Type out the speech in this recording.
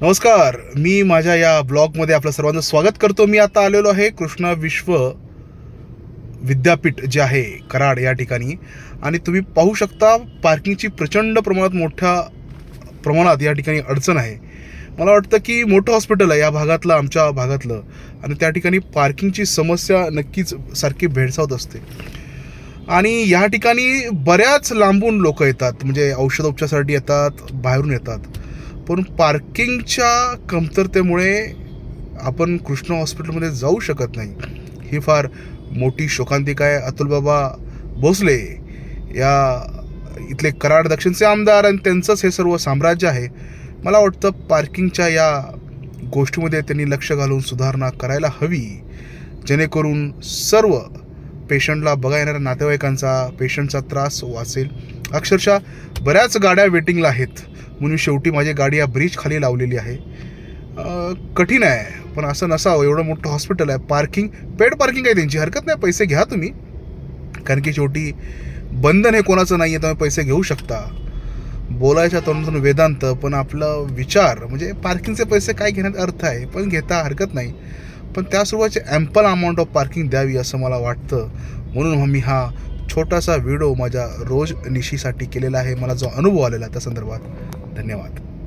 नमस्कार मी माझ्या या ब्लॉगमध्ये आपलं सर्वांचं स्वागत करतो. मी आता आलेलो आहे कृष्णा विश्व विद्यापीठ जे आहे कराड या ठिकाणी. आणि तुम्ही पाहू शकता पार्किंगची प्रचंड प्रमाणात मोठ्या प्रमाणात या ठिकाणी अडचण आहे. मला वाटतं की मोठं हॉस्पिटल आहे या भागातलं आमच्या भागातलं. आणि त्या ठिकाणी पार्किंगची समस्या नक्कीच सारखी भेडसावत असते. आणि या ठिकाणी बऱ्याच लांबून लोक येतात. म्हणजे औषधोपचारासाठी येतात बाहेरून येतात. पण पार्किंगच्या कमतरतेमुळे आपण कृष्ण हॉस्पिटलमध्ये जाऊ शकत नाही. ही फार मोठी शोकांतिका आहे. अतुलबाबा भोसले या इथले कराड दक्षिणचे आमदार आणि त्यांचंच हे सर्व साम्राज्य आहे. मला वाटतं पार्किंगच्या या गोष्टीमध्ये त्यांनी लक्ष घालून सुधारणा करायला हवी. जेणेकरून सर्व पेशंटला बघा येणाऱ्या नातेवाईकांचा पेशंटचा त्रास वाचेल. अक्षरशः बऱ्याच गाड्या वेटिंगला आहेत. म्हणून शेवटी माझी गाडी या ब्रिज खाली लावलेली आहे. कठीण आहे पण असं नसावं. एवढं मोठं हॉस्पिटल आहे. पार्किंग पेड पार्किंग आहे त्यांची. हरकत नाही. पैसे घ्या तुम्ही. कारण की शेवटी बंधन हे कोणाचं नाही आहे तुम्ही पैसे घेऊ शकता. बोलायच्या तोंडातून वेदांत पण आपलं विचार म्हणजे पार्किंगचे पैसे काय घेण्यात अर्थ आहे पण घेता हरकत नाही. पण त्यासोबतचे ॲम्पल अमाऊंट ऑफ पार्किंग द्यावी असं मला वाटतं. म्हणून मी हा छोटासा व्हिडिओ माझ्या रोज निशीसाठी केलेला आहे. मला जो अनुभव आलेला त्या संदर्भात. धन्यवाद.